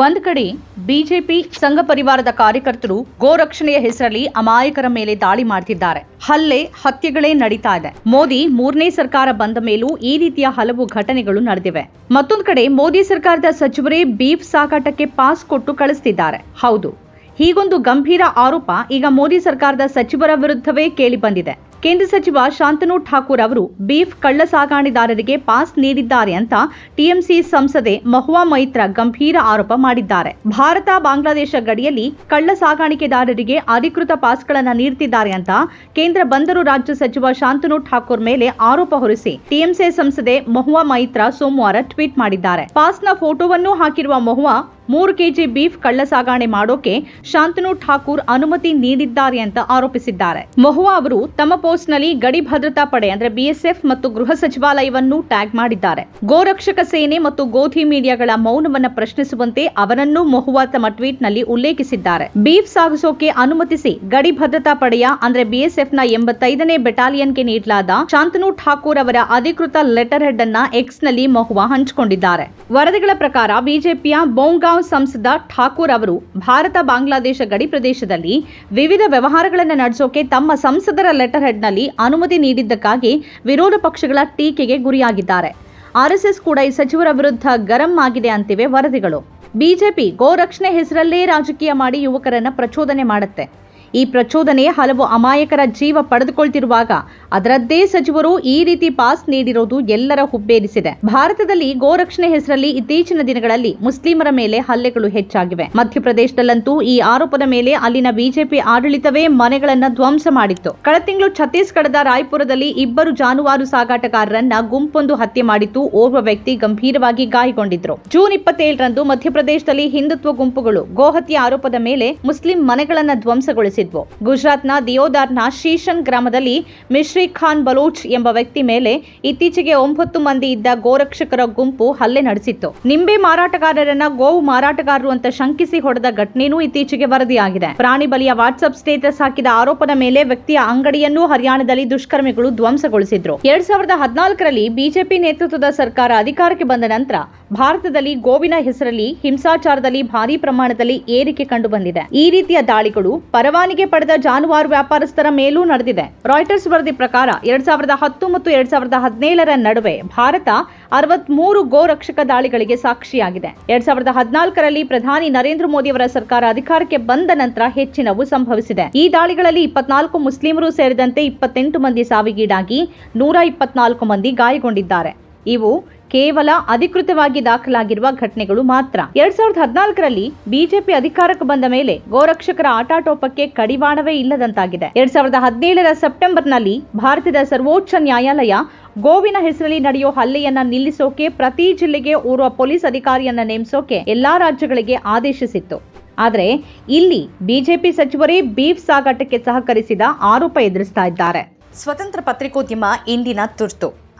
ಒಂದ್ ಕಡೆ ಬಿಜೆಪಿ ಸಂಘ ಪರಿವಾರದ ಕಾರ್ಯಕರ್ತರು ಗೋರಕ್ಷಣೆಯ ಹೆಸರಲ್ಲಿ ಅಮಾಯಕರ ಮೇಲೆ ದಾಳಿ ಮಾಡ್ತಿದ್ದಾರೆ. ಹಲ್ಲೆ, ಹತ್ಯೆಗಳೇ ನಡೀತಾ ಇದೆ. ಮೋದಿ ಮೂರನೇ ಸರ್ಕಾರ ಬಂದ ಮೇಲೂ ಈ ರೀತಿಯ ಹಲವು ಘಟನೆಗಳು ನಡೆದಿವೆ. ಮತ್ತೊಂದು ಕಡೆ ಮೋದಿ ಸರ್ಕಾರದ ಸಚಿವರೇ ಬೀಫ್ ಸಾಕಾಟಕ್ಕೆ ಪಾಸ್ ಕೊಟ್ಟು ಕಳಿಸ್ತಿದ್ದಾರೆ. ಹೌದು, ಹೀಗೊಂದು ಗಂಭೀರ ಆರೋಪ ಈಗ ಮೋದಿ ಸರ್ಕಾರದ ಸಚಿವರ ವಿರುದ್ಧವೇ ಕೇಳಿ ಬಂದಿದೆ. ಕೇಂದ್ರ ಸಚಿವ ಶಾಂತನು ಠಾಕೂರ್ ಅವರು ಬೀಫ್ ಕಳ್ಳ ಸಾಗಾಣಿದಾರರಿಗೆ ಪಾಸ್ ನೀಡಿದ್ದಾರೆ ಅಂತ ಟಿಎಂಸಿ ಸಂಸದೆ ಮಹುವಾ ಮೈತ್ರ ಗಂಭೀರ ಆರೋಪ ಮಾಡಿದ್ದಾರೆ. ಭಾರತ ಬಾಂಗ್ಲಾದೇಶ ಗಡಿಯಲ್ಲಿ ಕಳ್ಳ ಸಾಗಾಣಿಕೆದಾರರಿಗೆ ಅಧಿಕೃತ ಪಾಸ್ಗಳನ್ನು ನೀಡುತ್ತಿದ್ದಾರೆ ಅಂತ ಕೇಂದ್ರ ಬಂದರು ರಾಜ್ಯ ಸಚಿವ ಶಾಂತನು ಠಾಕೂರ್ ಮೇಲೆ ಆರೋಪ ಹೊರಿಸಿ ಟಿಎಂಸಿ ಸಂಸದೆ ಮಹುವಾ ಮೈತ್ರ ಸೋಮವಾರ ಟ್ವೀಟ್ ಮಾಡಿದ್ದಾರೆ. ಪಾಸ್ನ ಫೋಟೋವನ್ನು ಹಾಕಿರುವ ಮಹುವಾ ಮೂರು ಕೆಜಿ ಬೀಫ್ ಕಳ್ಳ ಸಾಗಾಣೆ ಮಾಡೋಕೆ ಶಾಂತನು ಠಾಕೂರ್ ಅನುಮತಿ ನೀಡಿದ್ದಾರೆ ಅಂತ ಆರೋಪಿಸಿದ್ದಾರೆ. ಮೊಹುವಾ ಅವರು ತಮ್ಮ ಪೋಸ್ಟ್ನಲ್ಲಿ ಗಡಿ ಭದ್ರತಾ ಪಡೆ ಅಂದ್ರೆ ಬಿಎಸ್ಎಫ್ ಮತ್ತು ಗೃಹ ಸಚಿವಾಲಯವನ್ನು ಟ್ಯಾಗ್ ಮಾಡಿದ್ದಾರೆ. ಗೋರಕ್ಷಕ ಸೇನೆ ಮತ್ತು ಗೋಧಿ ಮೀಡಿಯಾಗಳ ಮೌನವನ್ನ ಪ್ರಶ್ನಿಸುವಂತೆ ಅವರನ್ನು ಮೊಹುವಾ ತಮ್ಮ ಟ್ವೀಟ್ನಲ್ಲಿ ಉಲ್ಲೇಖಿಸಿದ್ದಾರೆ. ಬೀಫ್ ಸಾಗಿಸೋಕೆ ಅನುಮತಿಸಿ ಗಡಿ ಭದ್ರತಾ ಪಡೆಯ ಅಂದ್ರೆ ಬಿಎಸ್ಎಫ್ನ ಎಂಬತ್ತೈದನೇ ಬೆಟಾಲಿಯನ್ಗೆ ನೀಡಲಾದ ಶಾಂತನು ಠಾಕೂರ್ ಅವರ ಅಧಿಕೃತ ಲೆಟರ್ ಹೆಡ್ ಅನ್ನ ಎಕ್ಸ್ನಲ್ಲಿ ಮಹುವಾ ಹಂಚಿಕೊಂಡಿದ್ದಾರೆ. ವರದಿಗಳ ಪ್ರಕಾರ ಬಿಜೆಪಿಯ ಬೊಂಗಾಂವ್ ಸಂಸದ ಠಾಕೂರ್ ಅವರು ಭಾರತ ಬಾಂಗ್ಲಾದೇಶ ಗಡಿ ಪ್ರದೇಶದಲ್ಲಿ ವಿವಿಧ ವ್ಯವಹಾರಗಳನ್ನು ನಡೆಸೋಕೆ ತಮ್ಮ ಸಂಸದರ ಲೆಟರ್ ಹೆಡ್ನಲ್ಲಿ ಅನುಮತಿ ನೀಡಿದ್ದಕ್ಕಾಗಿ ವಿರೋಧ ಪಕ್ಷಗಳ ಟೀಕೆಗೆ ಗುರಿಯಾಗಿದ್ದಾರೆ. ಆರ್ಎಸ್ಎಸ್ ಕೂಡ ಈ ಸಚಿವರ ವಿರುದ್ಧ ಗರಂ ಆಗಿದೆ ಅಂತಿವೆ ವರದಿಗಳು. ಬಿಜೆಪಿ ಗೋರಕ್ಷಣೆ ಹೆಸರಲ್ಲೇ ರಾಜಕೀಯ ಮಾಡಿ ಯುವಕರನ್ನ ಪ್ರಚೋದನೆ ಮಾಡುತ್ತೆ. ಈ ಪ್ರಚೋದನೆ ಹಲವು ಅಮಾಯಕರ ಜೀವ ಪಡೆದುಕೊಳ್ತಿರುವಾಗ ಅದರದ್ದೇ ಸಚಿವರು ಈ ರೀತಿ ಪಾಸ್ ನೀಡಿರೋದು ಎಲ್ಲರ ಹುಬ್ಬೇರಿಸಿದೆ. ಭಾರತದಲ್ಲಿ ಗೋರಕ್ಷಣೆ ಹೆಸರಲ್ಲಿ ಇತ್ತೀಚಿನ ದಿನಗಳಲ್ಲಿ ಮುಸ್ಲಿಮರ ಮೇಲೆ ಹಲ್ಲೆಗಳು ಹೆಚ್ಚಾಗಿವೆ. ಮಧ್ಯಪ್ರದೇಶದಲ್ಲಂತೂ ಈ ಆರೋಪದ ಮೇಲೆ ಅಲ್ಲಿನ ಬಿಜೆಪಿ ಆಡಳಿತವೇ ಮನೆಗಳನ್ನ ಧ್ವಂಸ ಮಾಡಿತ್ತು. ಕಳೆದ ತಿಂಗಳು ಛತ್ತೀಸ್ಗಢದ ರಾಯ್ಪುರದಲ್ಲಿ ಇಬ್ಬರು ಜಾನುವಾರು ಸಾಗಾಟಗಾರರನ್ನ ಗುಂಪೊಂದು ಹತ್ಯೆ ಮಾಡಿತ್ತು. ಓರ್ವ ವ್ಯಕ್ತಿ ಗಂಭೀರವಾಗಿ ಗಾಯಗೊಂಡಿದ್ರು. ಜೂನ್ ಇಪ್ಪತ್ತೇಳರಂದು ಮಧ್ಯಪ್ರದೇಶದಲ್ಲಿ ಹಿಂದುತ್ವ ಗುಂಪುಗಳು ಗೋಹತ್ಯೆ ಆರೋಪದ ಮೇಲೆ ಮುಸ್ಲಿಂ ಮನೆಗಳನ್ನ ಧ್ವಂಸಗೊಳಿಸಿದ್ವು ಗುಜರಾತ್ನ ದಿಯೋದಾರ್ನ ಶೀಶನ್ ಗ್ರಾಮದಲ್ಲಿ ಮಿಶ್ರಿ ಖಾನ್ ಬಲೂಚ್ ಎಂಬ ವ್ಯಕ್ತಿ ಮೇಲೆ ಇತ್ತೀಚೆಗೆ ಒಂಬತ್ತು ಮಂದಿ ಇದ್ದ ಗೋರಕ್ಷಕರ ಗುಂಪು ಹಲ್ಲೆ ನಡೆಸಿತ್ತು. ನಿಂಬೆ ಮಾರಾಟಗಾರರನ್ನ ಗೋವು ಮಾರಾಟಗಾರರು ಅಂತ ಶಂಕಿಸಿ ಹೊಡೆದ ಘಟನೆಯೂ ಇತ್ತೀಚೆಗೆ ವರದಿಯಾಗಿದೆ. ಪ್ರಾಣಿ ಬಲಿಯ ವಾಟ್ಸ್ಆಪ್ ಸ್ಟೇಟಸ್ ಹಾಕಿದ ಆರೋಪದ ಮೇಲೆ ವ್ಯಕ್ತಿಯ ಅಂಗಡಿಯನ್ನೂ ಹರಿಯಾಣದಲ್ಲಿ ದುಷ್ಕರ್ಮಿಗಳು ಧ್ವಂಸಗೊಳಿಸಿದ್ರು. ಎರಡ್ ಸಾವಿರದ ಹದಿನಾಲ್ಕರಲ್ಲಿ ಬಿಜೆಪಿ ನೇತೃತ್ವದ ಸರ್ಕಾರ ಅಧಿಕಾರಕ್ಕೆ ಬಂದ ನಂತರ ಭಾರತದಲ್ಲಿ ಗೋವಿನ ಹೆಸರಲ್ಲಿ ಹಿಂಸಾಚಾರದಲ್ಲಿ ಭಾರೀ ಪ್ರಮಾಣದಲ್ಲಿ ಏರಿಕೆ ಕಂಡುಬಂದಿದೆ. ಈ ರೀತಿಯ ದಾಳಿಗಳು ಪರವಾನಿಗೆ ಪಡೆದ ಜಾನುವಾರು ವ್ಯಾಪಾರಸ್ಥರ ಮೇಲೂ ನಡೆದಿದೆ. ರಾಯ್ಟರ್ಸ್ ವರದಿ ಪ್ರಕಾರ ಎರಡ್ ಸಾವಿರದ ಹತ್ತು ಮತ್ತು ಎರಡ್ ಸಾವಿರದ ಹದಿನೇಳರ ನಡುವೆ ಭಾರತ ಅರವತ್ಮೂರು ಗೋ ರಕ್ಷಕ ದಾಳಿಗಳಿಗೆ ಸಾಕ್ಷಿಯಾಗಿದೆ. ಎರಡ್ ಸಾವಿರದ ಹದಿನಾಲ್ಕರಲ್ಲಿ ಪ್ರಧಾನಿ ನರೇಂದ್ರ ಮೋದಿ ಅವರ ಸರ್ಕಾರ ಅಧಿಕಾರಕ್ಕೆ ಬಂದ ನಂತರ ಹೆಚ್ಚಿನವು ಸಂಭವಿಸಿದೆ. ಈ ದಾಳಿಗಳಲ್ಲಿ ಇಪ್ಪತ್ನಾಲ್ಕು ಮುಸ್ಲಿಮರು ಸೇರಿದಂತೆ ಇಪ್ಪತ್ತೆಂಟು ಮಂದಿ ಸಾವಿಗೀಡಾಗಿ ನೂರ ಇಪ್ಪತ್ನಾಲ್ಕು ಮಂದಿ ಗಾಯಗೊಂಡಿದ್ದಾರೆ. ಇವು ಕೇವಲ ಅಧಿಕೃತವಾಗಿ ದಾಖಲಾಗಿರುವ ಘಟನೆಗಳು ಮಾತ್ರ. ಎರಡ್ ಸಾವಿರದ ಹದಿನಾಲ್ಕರಲ್ಲಿ ಬಿಜೆಪಿ ಅಧಿಕಾರಕ್ಕೆ ಬಂದ ಮೇಲೆ ಗೋರಕ್ಷಕರ ಆಟಾಟೋಪಕ್ಕೆ ಕಡಿವಾಣವೇ ಇಲ್ಲದಂತಾಗಿದೆ. ಎರಡ್ ಸಾವಿರದ ಹದಿನೇಳರ ಸೆಪ್ಟೆಂಬರ್ನಲ್ಲಿ ಭಾರತದ ಸರ್ವೋಚ್ಚ ನ್ಯಾಯಾಲಯ ಗೋವಿನ ಹೆಸರಲ್ಲಿ ನಡೆಯೋ ಹಲ್ಲೆಯನ್ನ ನಿಲ್ಲಿಸೋಕೆ ಪ್ರತಿ ಜಿಲ್ಲೆಗೆ ಓರ್ವ ಪೊಲೀಸ್ ಅಧಿಕಾರಿಯನ್ನ ನೇಮಿಸೋಕೆ ಎಲ್ಲಾ ರಾಜ್ಯಗಳಿಗೆ ಆದೇಶಿಸಿತ್ತು. ಆದರೆ ಇಲ್ಲಿ ಬಿಜೆಪಿ ಸಚಿವರೇ ಬೀಫ್ ಸಾಗಾಟಕ್ಕೆ ಸಹಕರಿಸಿದ ಆರೋಪ ಎದುರಿಸ್ತಾ ಇದ್ದಾರೆ. ಸ್ವತಂತ್ರ ಪತ್ರಿಕೋದ್ಯಮ ಇಂದಿನ ತುರ್ತು.